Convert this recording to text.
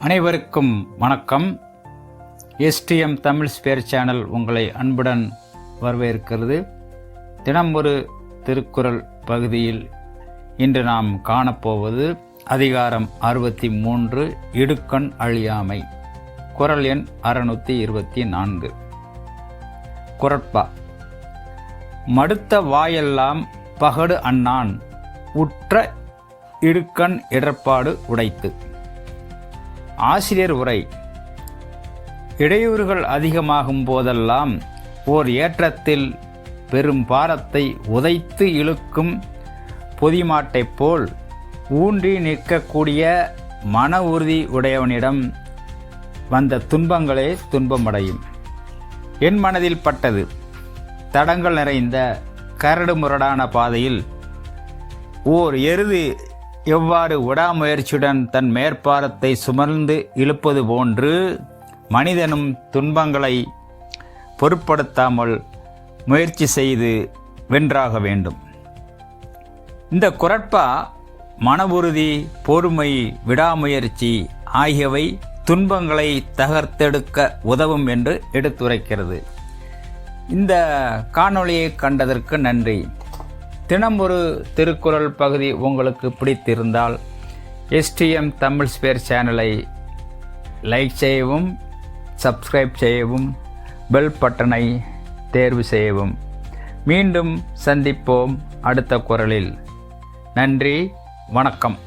அனைவருக்கும் வணக்கம். STM Tamil spare channel உங்களை அன்புடன் வரவேற்கிறது. தினம் ஒரு திருக்குறள் பகுதியில் இன்று நாம் காணப்போவது அதிகாரம் அறுபத்தி மூன்று இடுக்கண் அழியாமை. குரல் எண் அறுநூற்றி இருபத்தி நான்கு. குரட்பா. மடுத்த வாயெல்லாம் பகடு அண்ணான் உற்ற இடுக்கண் இடர்பாடு உடைத்து. ஆசிரியர் உரை. இடையூறுகள் அதிகமாகும் போதெல்லாம் ஓர் ஏற்றத்தில் பெரும் பாரத்தை உதைத்து இழுக்கும் பொதிமாட்டைப் போல் ஊன்றி நிற்கக்கூடிய மன உறுதி உடையவனிடம் வந்த துன்பங்களே துன்பமடையும். என் மனதில் பட்டது. தடங்கள் நிறைந்த கரடு முரடான பாதையில் ஓர் எருது எவ்வாறு விடாமுயற்சியுடன் தன் மேற்பாரத்தை சுமர்ந்து இழுப்பது போன்று மனிதனும் துன்பங்களை பொருட்படுத்தாமல் முயற்சி செய்து வென்றாக வேண்டும். இந்த குரட்பா மன உறுதி பொறுமை விடாமுயற்சி ஆகியவை துன்பங்களை தகர்த்தெடுக்க உதவும் என்று எடுத்துரைக்கிறது. இந்த காணொளியை கண்டதற்கு நன்றி. தினம் ஒரு திருக்குறள் பகுதி உங்களுக்கு பிடித்திருந்தால் எஸ்டிஎம் தமிழ் ஸ்பேர் சேனலை லைக் செய்யவும் சப்ஸ்கிரைப் செய்யவும் பெல் பட்டனை தேர்வு செய்யவும். மீண்டும் சந்திப்போம் அடுத்த குரலில். நன்றி வணக்கம்.